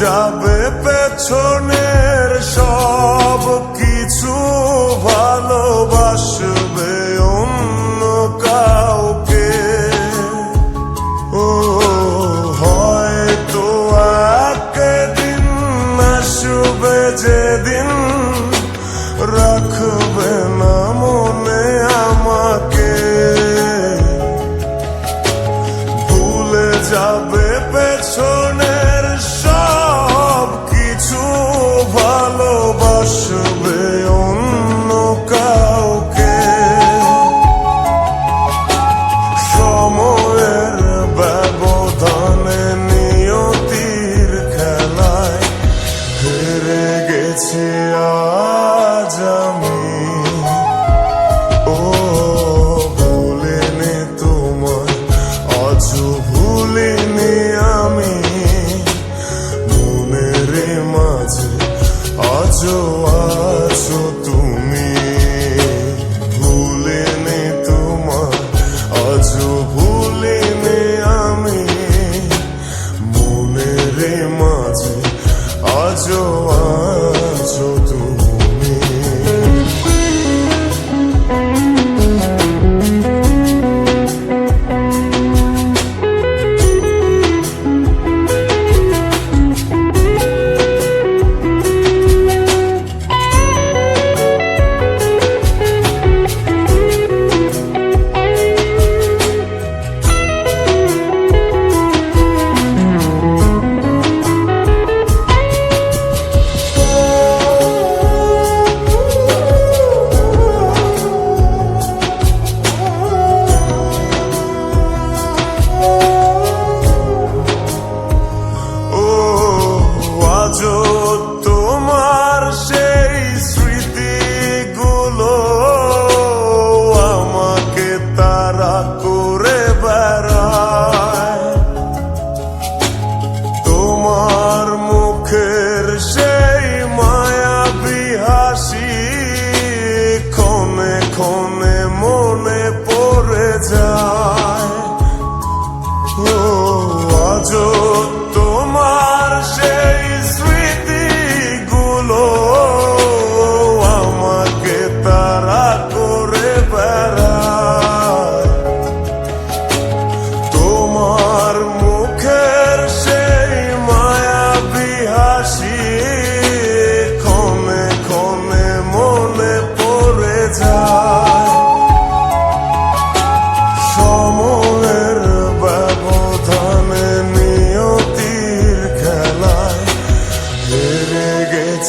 যাবে পেছনের সব কিছু ভালোবাসবে অন্য কাউকে। ও হয়তো একদিন আসবে যেদিন রাখ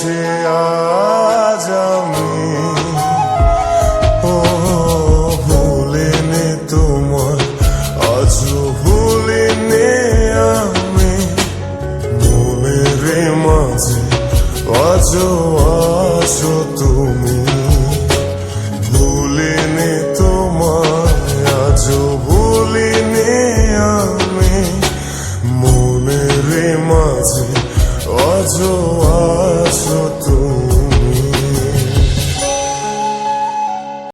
গেছে আজ আমি। ও ভুলেনে তোমার আজও ভুলেনে আমি। রে মাঝে আজও